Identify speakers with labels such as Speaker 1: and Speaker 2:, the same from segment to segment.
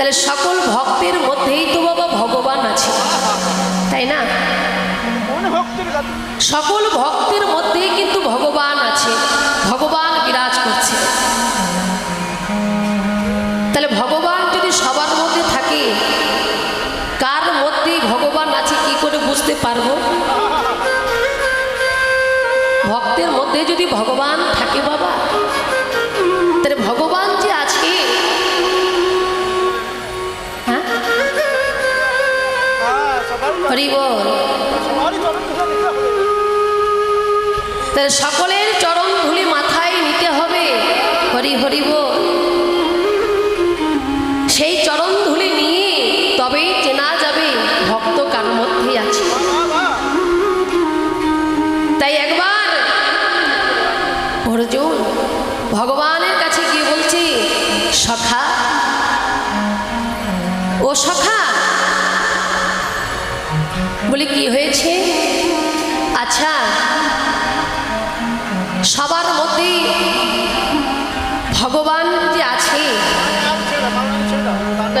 Speaker 1: তাহলে সকল ভক্তের মধ্যেই তো বাবা ভগবান আছে তাই না? সকল ভক্তের মধ্যেই কিন্তু ভগবান আছে ভগবান বিরাজ করছে। তাহলে ভগবান যদি সবার মধ্যে থাকে কার মধ্যে ভগবান আছে কি করে বুঝতে পারব? ভক্তের মধ্যে যদি ভগবান থাকে বাবা তাহলে ভগবান যে আছে হরি বল
Speaker 2: সবারই চরণ ধরে নিতে হবে
Speaker 1: তাহলে সকলের চরণ ধুলি মাথায় নিতে হবে। হরি হরি বল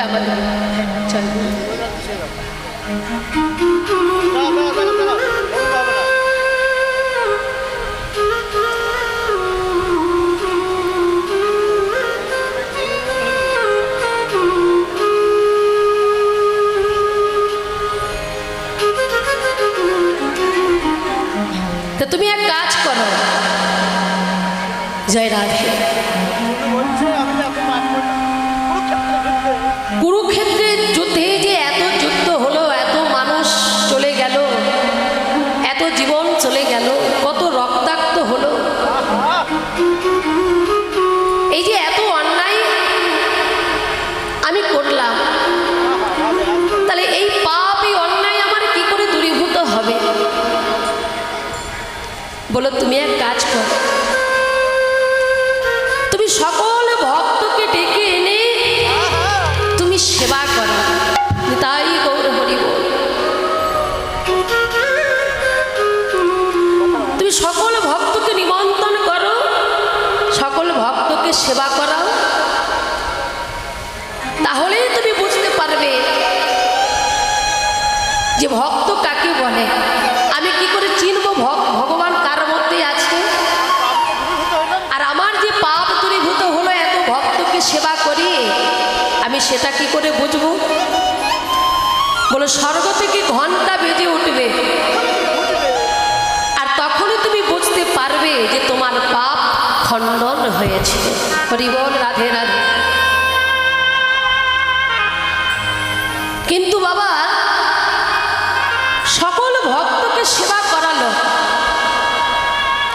Speaker 2: দাও।
Speaker 1: তবে আমাদের চল
Speaker 2: ছেড়ে দাও। দাও, দাও, দাও, দাও। ওই বাবা না।
Speaker 1: তো তুমি এক কাজ করো জয় রাধে
Speaker 2: উনি বলছে, আমি তো এখন মাফ করলাম। কুরুক্ষেত্রের যুদ্ধে
Speaker 1: যে এত যুদ্ধ হলো, এত মানুষ চলে গেল, এত জীবন চলে গেল, কত রক্তাক্ত হলো। এই যে এত অন্যায় আমি করলাম, তাহলে এই পাপ এই অন্যায় আমার কি করে দূরীভূত হবে? বলো, তুমি এক সেবা করাও। তাহলেই তুমি বুঝতে পারবে যে ভক্ত কাকে বলে। আমি কি করে চিনব ভগবান কার মধ্যে আছে? আর আমার যে পাপ দূরীভূত হলো এত ভক্তকে সেবা করি, আমি সেটা কি করে বুঝব? বলো, স্বর্গ থেকে ঘণ্টা বেজে উঠবে। আর তখনই তুমি বুঝতে পারবে যে তোমার পাপ খণ্ডন হয়েছে। হরিবল, রাধে রাধে। কিন্তু বাবা, সকল ভক্তকে সেবা করালো।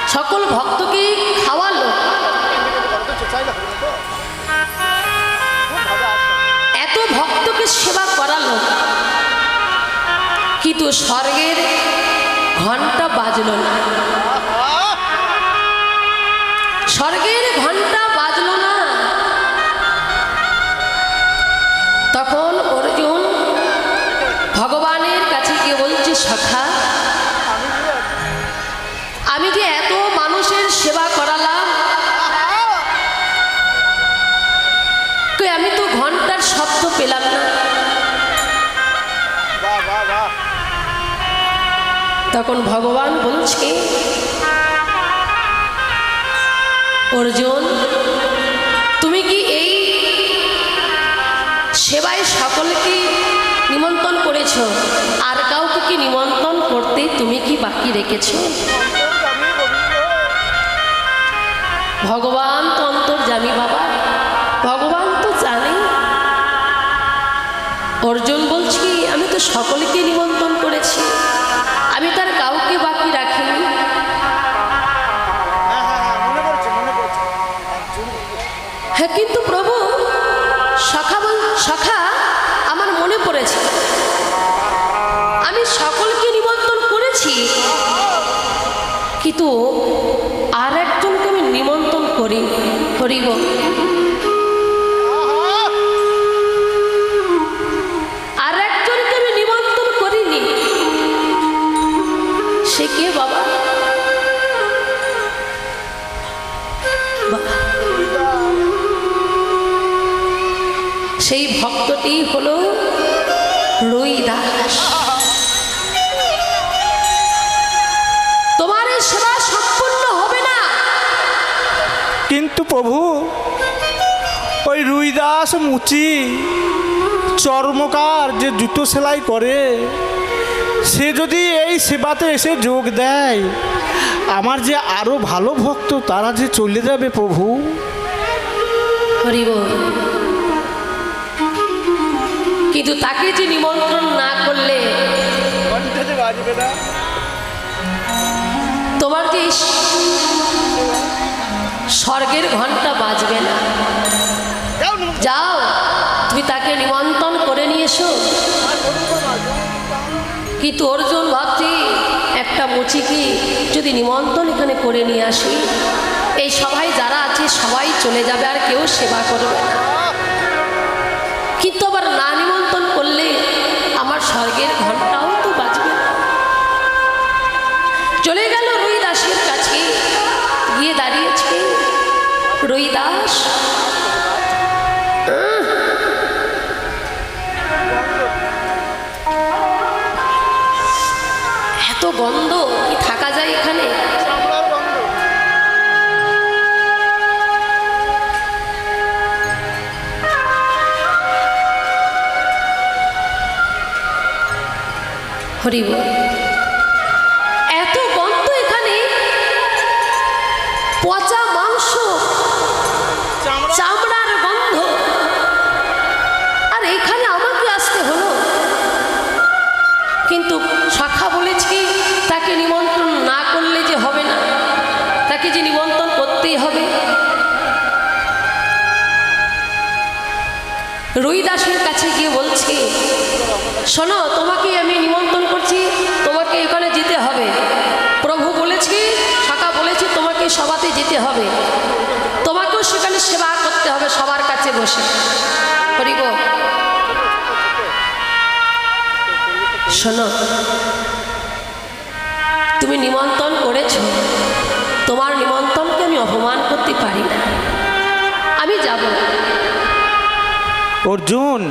Speaker 1: সকল ভক্তকে খাওয়ালো। এত ভক্তকে সেবা করালো। কিন্তু স্বর্গের ঘণ্টা বাজল না। সখা
Speaker 2: আমি যে-
Speaker 1: এত মানুষের সেবা করালাম আমি তো ঘণ্টার শব্দ পেলাম না। তখন ভগবান বলছে, অর্জুন, তুমি কি এই সেবায় সকলকে করেছ? আর কাউকে কি নিমন্ত্রণ করতে তুমি কি বাকি রেখেছো? ভগবান তো অন্তর্জামী বাবা। ভগবান তো জানে। অর্জুন বলছি আমি তো সকলকে নিমন্ত্রণ করেছি। আমি তার কাউকে বাকি রাখিনি।
Speaker 2: হ্যাঁ, হ্যাঁ, হ্যাঁ,
Speaker 1: হ্যাঁ কিন্তু প্রভু সেই ভক্তটি হলো রুই দাস তোমার সেবা সম্পূর্ণ হবে না।
Speaker 3: কিন্তু প্রভু ওই রুইদাস মুচি চর্মকার যে জুতো সেলাই করে সে যদি এই সেবাতে এসে যোগ দেয় আমার যে আরও ভালো ভক্ত তারা যে চলে যাবে প্রভু।
Speaker 1: হরিব কিন্তু তাকে যে নিমন্ত্রণ না করলে তোমার যে স্বর্গের ঘণ্টা বাজবে না।
Speaker 2: যাও,
Speaker 1: তুমি তাকে নিমন্ত্রণ করে নিয়ে এসো। কিন্তু অর্জুন ভাবছি, একটা মুচিকে যদি নিমন্ত্রণ এখানে করে নিয়ে আসি, এই সবাই যারা আছে সবাই চলে যাবে আর কেউ সেবা করবে না। কিন্তু আবার গেল রুই দাসের কাছে। গিয়ে দাঁড়িয়েছে রুই দাস এত গন্ধ কি থাকা যায় এখানে?
Speaker 2: চামড়ার
Speaker 1: পচা মাংস
Speaker 2: চামড়া?
Speaker 1: চামড়ার গন্ধ। আর এখানে আমাকে আসতে হলো। কিন্তু শাখা বলেছি তাকে নিমন্ত্রণ না করলে যে হবে না। তাকে যে নিমন্ত্রণ করতেই হবে। রুই দাসের কাছে গিয়ে বলছে শোনো তোমাকে আমি নিমন্ত্রণ করছি তোমাকে এখানে যেতে হবে। প্রভু বলেছি তোমাকে সভাতে যেতে হবে। তোমাকেও সেখানে সেবা করতে হবে সবার কাছে বসে। করিব শোনো তুমি নিমন্ত্রণ করেছ। তোমার নিমন্ত্রণকে আমি অপমান করতে পারি না। আমি যাব।
Speaker 3: অর্জুন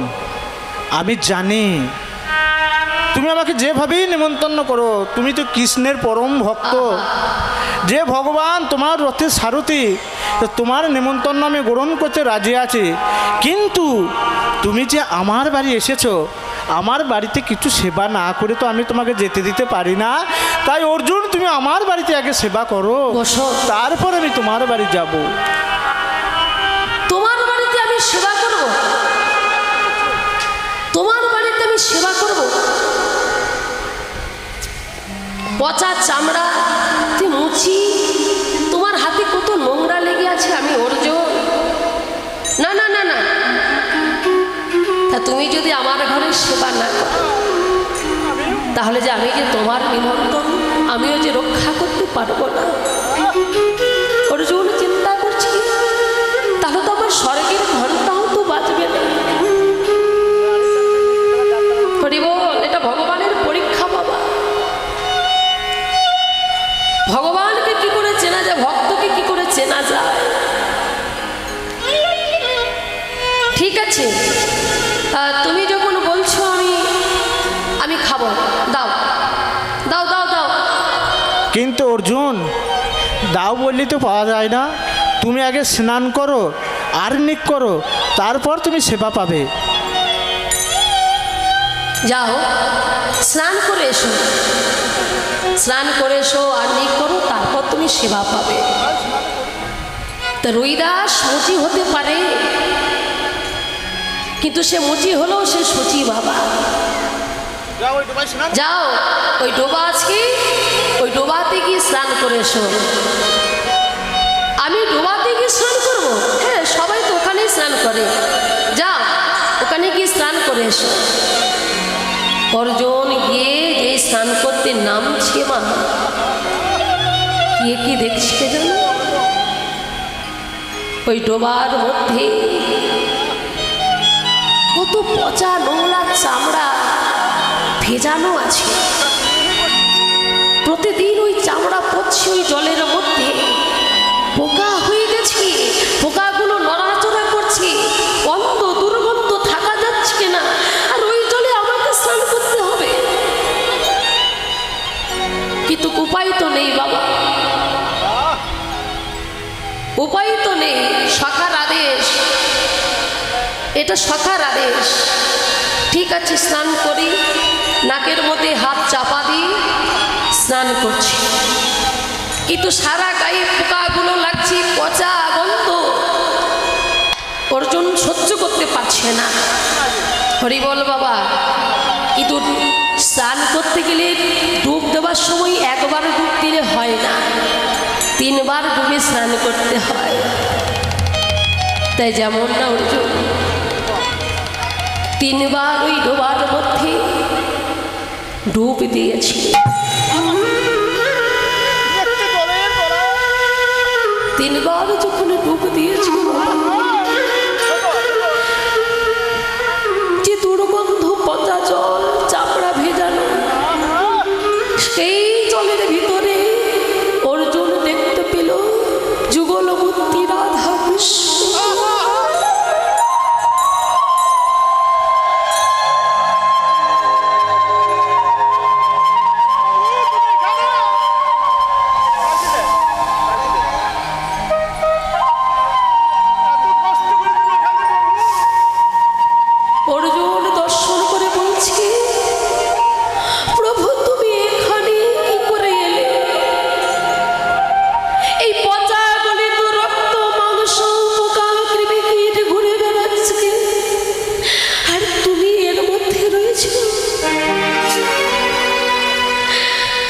Speaker 3: আমি জানি। তুমি আমাকে যেভাবেই নিমন্ত্রণ করো তুমি তো কৃষ্ণের পরম ভক্ত। যে ভগবান তোমার রথের সারথি তো তোমার নিমন্ত্রণ আমি গ্রহণ করতে রাজি আছি। কিন্তু তুমি যে আমার বাড়ি এসেছ আমার বাড়িতে কিছু সেবা না করে তো আমি তোমাকে যেতে দিতে পারি না। তাই অর্জুন তুমি আমার বাড়িতে আগে সেবা করো। তারপর আমি তোমার বাড়ি যাব।
Speaker 1: তোমার বাড়িতে আমি সেবা করব? তোমার বাড়িতে আমি সেবা করব? পচা চামড়া, তুই মুছি, তোমার হাতে কত নোংরা লেগে আছে আমি অর্জ। না না না না। তা তুমি যদি আমার ঘরে সেবা না করো, তাহলে যে আমি যে তোমার নিমন্ত্রণ, আমিও যে রক্ষা করতে পারব না। আছে? তুমি যখন বলছো আমি আমি খাব। দাও। দাও দাও দাও।
Speaker 3: কিন্তু অর্জুন দাও বললে তো পাওয়া যায় না। তুমি আগে স্নান করো আর্নিক করো তারপর তুমি সেবা পাবে।
Speaker 1: যাও স্নান করে এসো। স্নান করে এসো আর নিক করো তারপর তুমি সেবা পাবে। তা রুইদাস মুচি হতে পারে। কিন্তু সে মুচি হলেও সে সুচি বাবা।
Speaker 2: যাও ওই
Speaker 1: ডোবা আছে ওই ডোবাতে গিয়ে স্নান করে এসো। আমি ডোবাতে গিয়ে স্নান করব? হ্যাঁ সবাই তো ওখানেই স্নান করে। যাও ওখানে গিয়ে স্নান করে এসো। অর্জুন গিয়ে যে স্নান করতে নামছে মা। গিয়ে কি দেখছে জানো? ওই ডোবার মধ্যে কত পচা নোংরা চামড়া ভেজানো আছে। প্রতিদিন ওই চামড়া পড়ছে ওই জলের মধ্যে। পোকা হয়ে গেছে, পোকাগুলো নড়াচড়া করছে, অন্ধ দুর্গন্ধ থাকা যাচ্ছে না, আর ওই জলে আমাকে স্নান করতে হবে। কিন্তু উপায় তো নেই বাবা। উপায় তো নেই সকার আদেশ। এটা সখার আদেশ। ঠিক আছে, স্নান করি, নাকের মধ্যে হাত চাপা দিই স্নান করছি। কিন্তু সারা গায়ে পোকাগুলো লাগছে, পচা গন্ধ। অর্জুন সহ্য করতে পারছে না। হরিবল বাবা, কিন্তু স্নান করতে গেলে ডুব দেওয়ার সময় একবার ডুব দিলে হয় না। তিনবার ডুবে স্নান করতে হয়। তাই যেমন না, অর্জুন। তিনবার ওই ডোবার মধ্যে ডুব দিয়েছি। তিনবার যখন ডুব দিয়েছি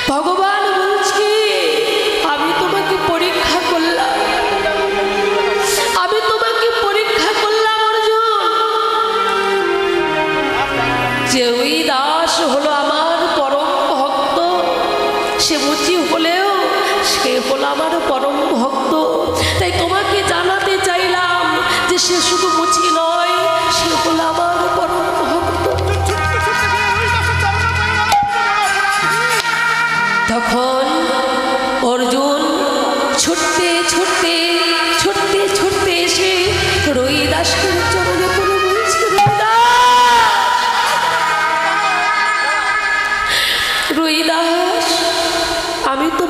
Speaker 1: ভগবান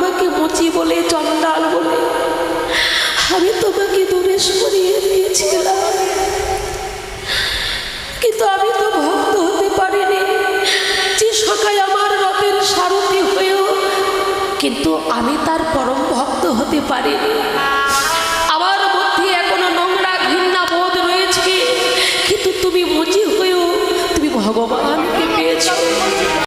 Speaker 1: আমি তোমাকে মুচি বলে, চন্ডাল বলে। আমি তোমাকে দূরে সরিয়ে দিয়েছিলাম। কিন্তু আমি তো ভক্ত হতে পারিনি। যে সকায় আমার রথের সারথি হয়েও, কিন্তু আমি তার পরম ভক্ত হতে পারিনি। আমার মধ্যে এখনও নোংরা ঘৃণা বোধ রয়েছে। কিন্তু তুমি মুচি হয়েও, তুমি ভগবানকে পেয়েছ